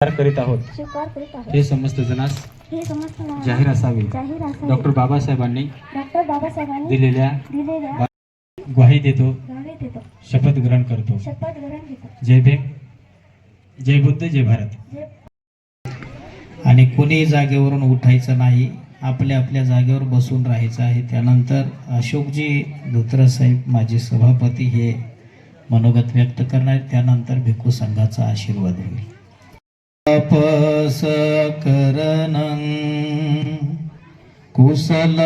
करीत आहोत. हे समस्त जनास समस्त नाव जाहीर असावे. डॉक्टर बाबासाहेबांनी दिलेल्या ग्वाही देतो. शपथ ग्रहण करतो. जय भीम जय बुद्ध जय भारत. आणि कोणी जागेवरून उठायचं नाही आपल्या आपल्या जागेवर बसून राहायचं आहे. त्यानंतर अशोकजी धोत्र साहेब माझे सभापती हे मनोगत व्यक्त करणार त्यानंतर भिक्खू संघाचा आशीर्वाद होईल. तपस करणं कुशल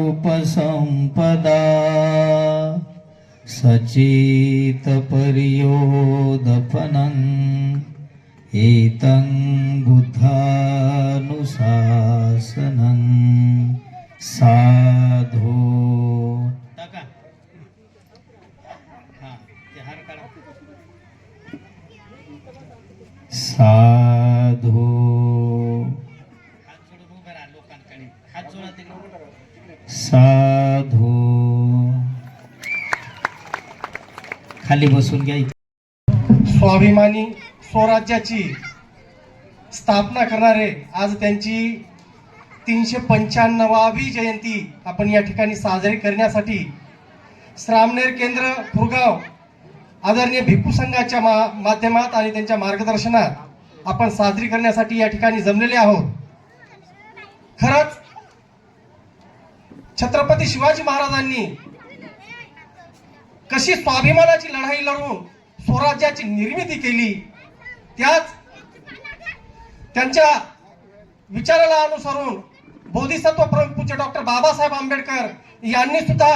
उपसंपदा सचित पर्योदफनं एतं बुद्धानुशासनं साधो साधो. साधो. खाली बसून घ्या स्वाभिमानी स्वराज्याची स्थापना करणारे आज त्यांची तीनशे पंच्याण्णवावी जयंती आपण या ठिकाणी साजरी करण्यासाठी श्रामनेर केंद्र फुरगाव आदरणीय भिक्खू संघाच्या मा माध्यमात आणि त्यांच्या मार्गदर्शनात आपण साजरी करण्यासाठी या ठिकाणी जमलेले आहोत. खरंच छत्रपती शिवाजी महाराजांनी कशी स्वाभिमानाची लढाई लढून स्वराज्याची निर्मिती केली त्याच त्यांच्या विचाराला अनुसरून बोधिसत्व प्रमुख पूज्य डॉक्टर बाबासाहेब आंबेडकर यांनी सुद्धा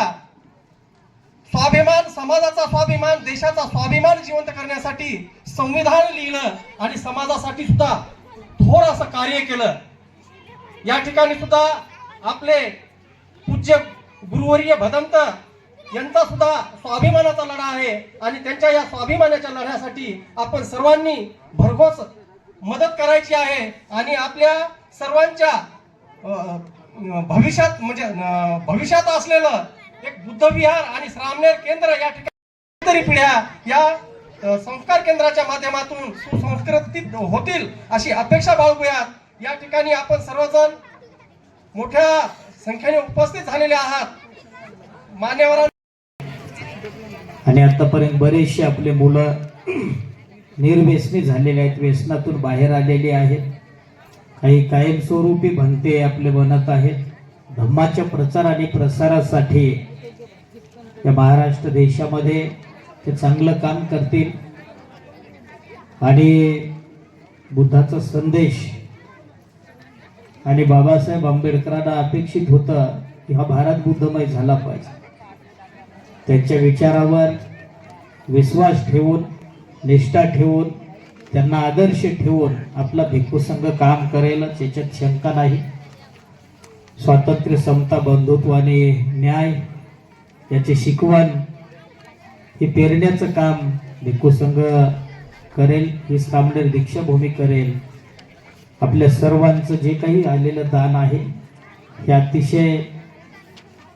समाजाचा स्वाभिमान देशाचा स्वाभिमान जिवंत करण्यासाठी संविधान लिहिलं आणि समाजासाठी सुद्धा थोर असं कार्य केलं. या ठिकाणी सुद्धा आपले पूज्य गुरुवर्य भदंत यांचा सुद्धा स्वाभिमानाचा लढा आहे आणि त्यांच्या या स्वाभिमानाच्या लढ्यासाठी आपण सर्वांनी भरघोस मदत करायची आहे आणि आपल्या सर्वांच्या भविष्यात म्हणजे भविष्यात असलेलं एक बुद्धविहार आणि श्रामनेर केंद्र या ठिकाणी तरी पिढ्या या संस्कार केंद्राच्या माध्यमातून सुसंस्कृतीत होतील अशी अपेक्षा बाळगूयात. या ठिकाणी आपण सर्वजण मोठ्या संख्येने उपस्थित झालेले आहात. मान्यवर आणि आतापर्यंत बरेचसे आपले मुलं निर्व्यसनी झालेले आहेत व्यसनातून बाहेर आलेले आहेत. काही कायमस्वरूपी भंते आपले बनत आहेत. धम्माच्या प्रचार आणि प्रसारासाठी या महाराष्ट्र देशामध्ये ते चांगलं काम करतील. आणि बुद्धाचा संदेश आणि बाबासाहेब आंबेडकरांना अपेक्षित होतं की हा भारत बुद्धमय झाला पाहिजे. त्यांच्या विचारावर विश्वास ठेवून निष्ठा ठेवून त्यांना आदर्श ठेवून आपला भिक्खू संघ काम करेलच याच्यात शंका नाही. स्वातंत्र्य समता बंधुत्व आणि न्याय याची शिकवण हे पेरण्याचं काम भिक्खू संघ करेल ही सामनेर दीक्षाभूमी करेल. आपल्या सर्वांचं जे काही आलेलं दान आहे हे अतिशय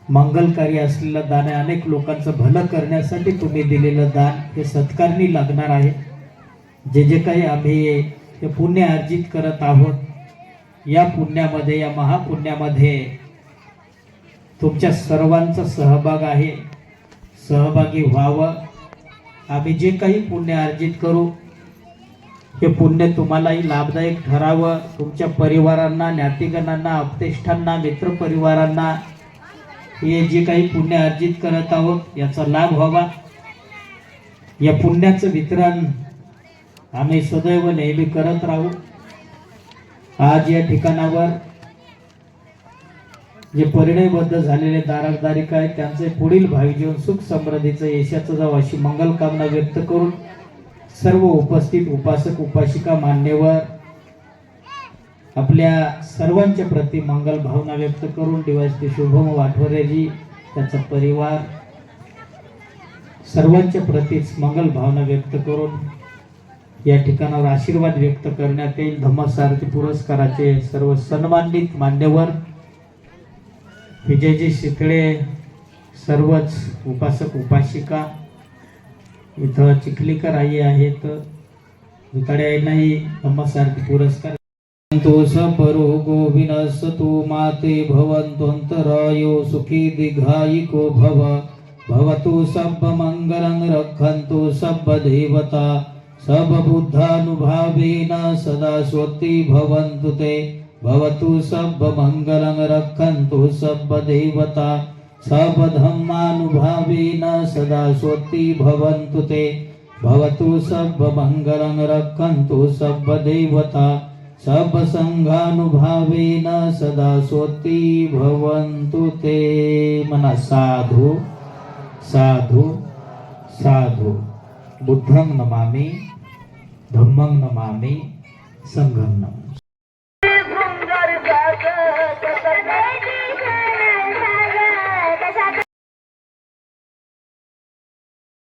मंगलकारी असलेलं दान आहे. अनेक लोकांचं भलं करण्यासाठी तुम्ही दिलेलं दान हे सत्कारणी लागणार आहे. जे जे काही आम्ही हे पुण्य अर्जित करत आहोत या पुण्यामध्ये या महापुण्यामध्ये तुमच्या सर्वांचा सहभाग आहे. सहभागी व्हावं. आम्ही जे काही पुण्य अर्जित करू हे पुण्य तुम्हालाही लाभदायक ठरावं. तुमच्या परिवारांना ज्ञातिगणांना अपतेष्टांना मित्रपरिवारांना हे जे काही पुण्य अर्जित करत आहोत याचा लाभ व्हावा. या पुण्याचं वितरण आम्ही सदैव नेहमी करत राहू. आज या ठिकाणावर जे परिणयबद्ध झालेले दारादारिक आहेत त्यांचे पुढील भावी जीवन सुख समृद्धीचं यशाचं जावं अशी मंगल कामना व्यक्त करून सर्व उपस्थित उपासक उपासिका मान्यवर आपल्या सर्वांच्या प्रती मंगल भावना व्यक्त करून डिवायस शुभम वाठवरेजी त्याचा परिवार सर्वांच्या प्रतीच मंगल भावना व्यक्त करून या ठिकाणावर आशीर्वाद व्यक्त करण्यात येईल. धम्मसारथी पुरस्काराचे सर्व सन्मानित मान्यवर विजयजी शितळे सर्वच उपासक उपासिका इथं चिखलीकर आई आहेत. दुताडे नाही नमस्कार पुरस्कार तो गोविन्दस तु माते भवन्तोऽन्तरायो सुखी दीर्घायिको भव. भवतु सब रक्षन्तु सब सर्वबुद्धानुभावेन सदा स्वस्ति भवन्तु ते. भवतु सर्वमङ्गलं रक्षन्तु सर्वदेवता सर्वधर्मानुभावेन सदा स्वस्ति भवन्तु ते। भवतु सर्वमङ्गलं रक्षन्तु सर्वदेवता सर्वसङ्घानुभावेन सदा स्वस्ति भवन्तु ते। मनः साधु साधु साधु। बुद्धं नमामि धम्मं नमामि संघं नमामि।